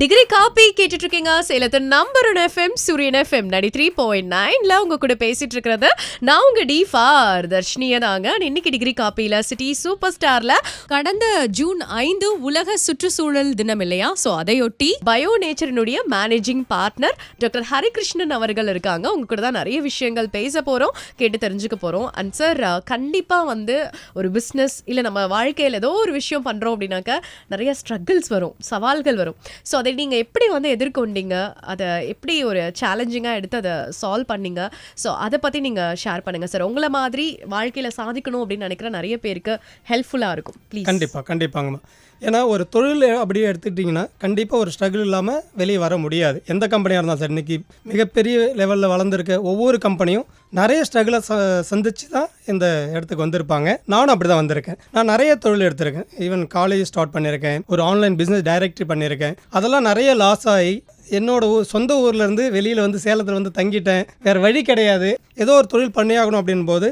Degree copy கேட்டுட்டு இருக்கீங்க சேலத்து number one FM Suryan FM ninety three point நைன்ல உங்க கூட பேசிட்டு இருக்கிறது நான் உங்க டி ஃபார் தர்ஷினியா தாங்க. இன்னைக்கு டிகிரி காப்பியில சிட்டி சூப்பர் ஸ்டார்ல கடந்த ஜூன் ஐந்து உலக சுற்றுச்சூழல் தினம் இல்லையா? சோ அதையொட்டி பயோ நேச்சரினுடைய மேனேஜிங் பார்ட்னர் டாக்டர் ஹரிகிருஷ்ணன் அவர்கள் இருக்காங்க. உங்க கூட தான் நிறைய விஷயங்கள் பேச போறோம் கேட்டு தெரிஞ்சுக்க போறோம். அண்ட் சார் கண்டிப்பா வந்து ஒரு பிஸ்னஸ் இல்ல நம்ம வாழ்க்கையில ஏதோ ஒரு விஷயம் பண்றோம் அப்படின்னாக்க நிறைய ஸ்ட்ரகிள்ஸ் வரும் சவால்கள் வரும். ஸோ அதை நீங்கள் எப்படி வந்து எதிர்கொண்டீங்க? அதை எப்படி ஒரு சேலஞ்சிங்காக எடுத்து அதை சால்வ் பண்ணீங்க? ஸோ அதை பற்றி நீங்கள் ஷேர் பண்ணுங்கள் சார் உங்களை மாதிரி வாழ்க்கையில் சாதிக்கணும் அப்படின்னு நினைக்கிற நிறைய பேருக்கு ஹெல்ப்ஃபுல்லாக இருக்கும். ப்ளீஸ் கண்டிப்பாக கண்டிப்பாங்கம்மா ஏன்னா ஒரு தொழில் அப்படியே எடுத்துக்கிட்டிங்கன்னா கண்டிப்பாக ஒரு ஸ்ட்ரகிள் இல்லாமல் வெளியே வர முடியாது. எந்த கம்பெனியாக இருந்தாலும் சார் இன்றைக்கி மிகப்பெரிய லெவலில் வளர்ந்துருக்க ஒவ்வொரு கம்பெனியும் நிறைய ஸ்ட்ரகிளை ச சந்திச்சு தான் இந்த இடத்துக்கு வந்திருப்பாங்க. நானும் அப்படி தான் வந்திருக்கேன். நான் நிறைய தொழில் எடுத்திருக்கேன். ஈவன் காலேஜ் ஸ்டார்ட் பண்ணியிருக்கேன் ஒரு ஆன்லைன் பிஸ்னஸ் டைரக்டரி பண்ணியிருக்கேன் அதெல்லாம் நிறைய லாஸ் ஆகி என்னோட ஊர் சொந்த ஊர்லேருந்து வெளியில் வந்து சேலத்தில் வந்து தங்கிட்டேன். வேறு வழி கிடையாது. ஏதோ ஒரு தொழில் பண்ணியாகணும் அப்படின் போது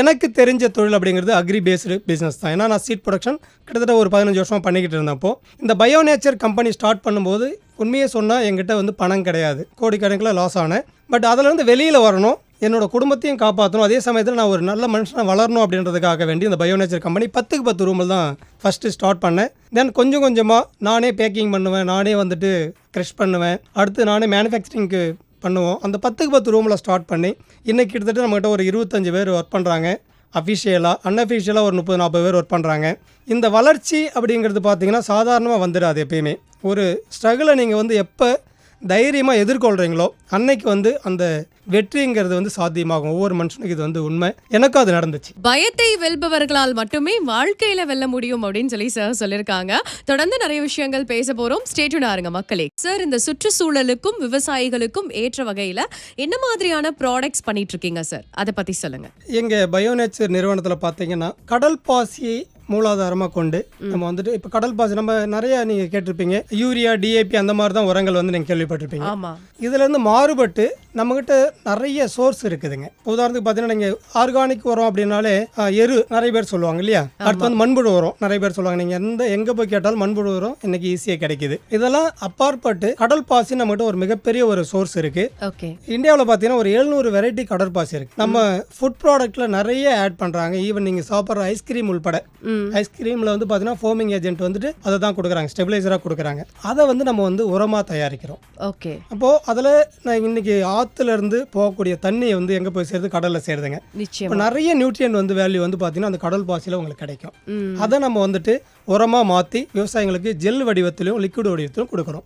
எனக்கு தெரிஞ்ச தொழில் அப்படிங்கிறது அக்ரி பேஸ்டு பிஸ்னஸ் தான். ஏன்னா நான் சீட் ப்ரொடக்ஷன் கிட்டத்தட்ட ஒரு பதினஞ்சு வருஷமாக பண்ணிக்கிட்டு இருந்தப்போ இந்த பயோ நேச்சர் கம்பெனி ஸ்டார்ட் பண்ணும்போது உண்மையை சொன்னால் என்கிட்ட வந்து பணம் கிடையாது. கோடிக்கணக்கில் லாஸ் ஆனேன். பட் அதிலேருந்து வெளியில் வரணும். என்னோடய குடும்பத்தையும் காப்பாற்றணும் அதே சமயத்தில் நான் ஒரு நல்ல மனுஷனாக வளரணும் அப்படின்றதுக்காக வேண்டி இந்த பயோநேச்சர் கம்பெனி பத்துக்கு பத்து ரூமில் தான் ஃபஸ்ட்டு ஸ்டார்ட் பண்ணேன். தென் கொஞ்சம் கொஞ்சமாக நானே பேக்கிங் பண்ணுவேன். நானே வந்துட்டு க்ரெஷ் பண்ணுவேன். அடுத்து நானே மேனுஃபேக்சரிங்க்கு பண்ணுவோம். அந்த பத்துக்கு பத்து ரூமில் ஸ்டார்ட் பண்ணி இன்றைக்கி கிட்டத்தட்ட நம்மகிட்ட ஒரு இருபத்தஞ்சு பேர் ஒர்க் பண்ணுறாங்க அஃபிஷியலாக அன்அஃபிஷியலாக ஒரு முப்பது நாற்பது பேர் ஒர்க் பண்ணுறாங்க இந்த வளர்ச்சி அப்படிங்கிறது பார்த்தீங்கன்னா சாதாரணமாக வந்துடாது எப்பயுமே. ஒரு ஸ்ட்ரகிளை நீங்கள் வந்து எப்போ தைரியமாக எதிர்கொள்கிறீங்களோ அன்னைக்கு வந்து அந்த வெற்றிங்கிறது வந்து சாத்தியமாகும். ஒவ்வொரு மனுஷனுக்கு இது வந்து உண்மை. எனக்கும் அது நடந்துச்சு. பயத்தை வெல்பவர்களால் மட்டுமே வாழ்க்கையில வெல்ல முடியும் அப்படின்னு சொல்லி சார் சொல்லியிருக்காங்க தொடர்ந்து நிறைய விஷயங்கள் பேச போறோம். ஸ்டேட்டுனா இருங்க மக்களே. சார் இந்த சுற்றுச்சூழலுக்கும் விவசாயிகளுக்கும் ஏற்ற வகையில என்ன மாதிரியான ப்ராடக்ட்ஸ் பண்ணிட்டு இருக்கீங்க சார் அதை பத்தி சொல்லுங்க. எங்கள் பயோநேச்சர் நிறுவனத்தில் பார்த்தீங்கன்னா கடல் பாசியை மூலாதாரமாக கொண்டு நம்ம வந்துட்டு இப்போ கடல் பாசி நம்ம நிறைய நீங்கள் கேட்டிருப்பீங்க. யூரியா டிஏபி அந்த மாதிரி தான் உரங்கள் வந்து நீங்கள் கேள்விப்பட்டிருப்பீங்க. இதுலேருந்து மாறுபட்டு நம்மக்கிட்ட நிறைய சோர்ஸ் இருக்குதுங்க. உதாரணத்துக்கு பார்த்தீங்கன்னா நீங்கள் ஆர்கானிக் உரம் அப்படின்னாலே எரு நிறைய பேர் சொல்லுவாங்க இல்லையா? அடுத்து வந்து மண்புழு உரம் நிறைய பேர் சொல்லுவாங்க. நீங்கள் எந்த எங்கே போய் கேட்டாலும் மண்புழு உரம் இன்னைக்கு ஈஸியாக கிடைக்குது. இதெல்லாம் அப்பாற்பட்டு கடல் பாசி நம்மகிட்ட ஒரு மிகப்பெரிய ஒரு சோர்ஸ் இருக்குது ஓகே இந்தியாவில் பார்த்தீங்கன்னா ஒரு எழுநூறு வெரைட்டி கடற்பாசி இருக்கு. நம்ம ஃபுட் ப்ராடக்ட்ல நிறைய ஆட் பண்றாங்க. ஈவன் நீங்க சாப்பிட்ற ஐஸ்கிரீம் உள்பட. ஐஸ்கிரீம்ல வந்து பார்த்தீங்கன்னா ஃபோமிங் ஏஜென்ட் வந்துட்டு அதை தான் கொடுக்குறாங்க. ஸ்டெபிலைசராக கொடுக்குறாங்க. அதை வந்து நம்ம வந்து உரமாக தயாரிக்கிறோம். ஓகே அப்போ அதில் நான் இன்னைக்கு ஆத்துல இருந்து போகக்கூடிய தண்ணியை வந்து எங்கே போய் சேருது கடலில் சேருதுங்க. இப்போ நிறைய நியூட்ரியன்ட் வந்து வேல்யூ வந்து பார்த்தீங்கன்னா அந்த கடல் பாசியில் உங்களுக்கு கிடைக்கும். அதை நம்ம வந்துட்டு உரமாக மாற்றி விவசாயிகளுக்கு ஜெல் வடிவத்திலும் லிக்விட் வடிவத்திலும் கொடுக்குறோம்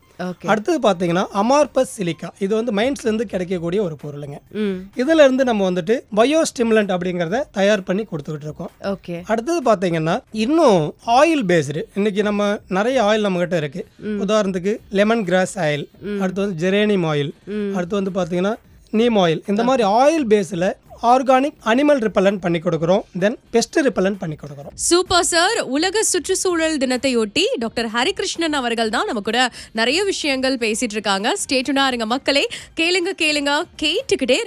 அடுத்தது பார்த்தீங்கன்னா அமார்பஸ் சிலிக்கா இது வந்து மைண்ட்ஸ்லேருந்து கிடைக்கக்கூடிய ஒரு பொருளுங்க. ம். இதுல இருந்து நம்ம வந்துட்டு பயோ ஸ்டிமுலண்ட் அப்படிங்கிறத தயார் பண்ணி கொடுத்துக்கிட்டு இருக்கோம். ஓகே அடுத்தது பார்த்தீங்கன்னா இன்னும் ஆயில் பேஸ்டு இன்னைக்கு நம்ம நிறைய ஆயில் நம்ம கிட்ட இருக்கு உதாரணத்துக்கு லெமன் கிராஸ் ஆயில் அடுத்து வந்து ஜெரேனியம் ஆயில் அடுத்து வந்து பார்த்தீங்கன்னா நீம் ஆயில் இந்த மாதிரி ஆயில் பேஸில் ஆர்கானிக் அனிமல் ரிப்பலண்ட் பண்ணி கொடுக்குறோம். தென் பெஸ்ட் ரிப்பலண்ட் பண்ணி கொடுக்குறோம். சூப்பர் சார் உலக சுற்றுச்சூழல் தினத்தையொட்டி டாக்டர் ஹரிகிருஷ்ணன் அவர்கள் தான் நம்ம கூட நிறைய விஷயங்கள் பேசிட்டு இருக்காங்க. ஸ்டேட்டுனா இருங்க மக்களே. கேளுங்க கேளுங்க. கேட்டுக்கிட்டே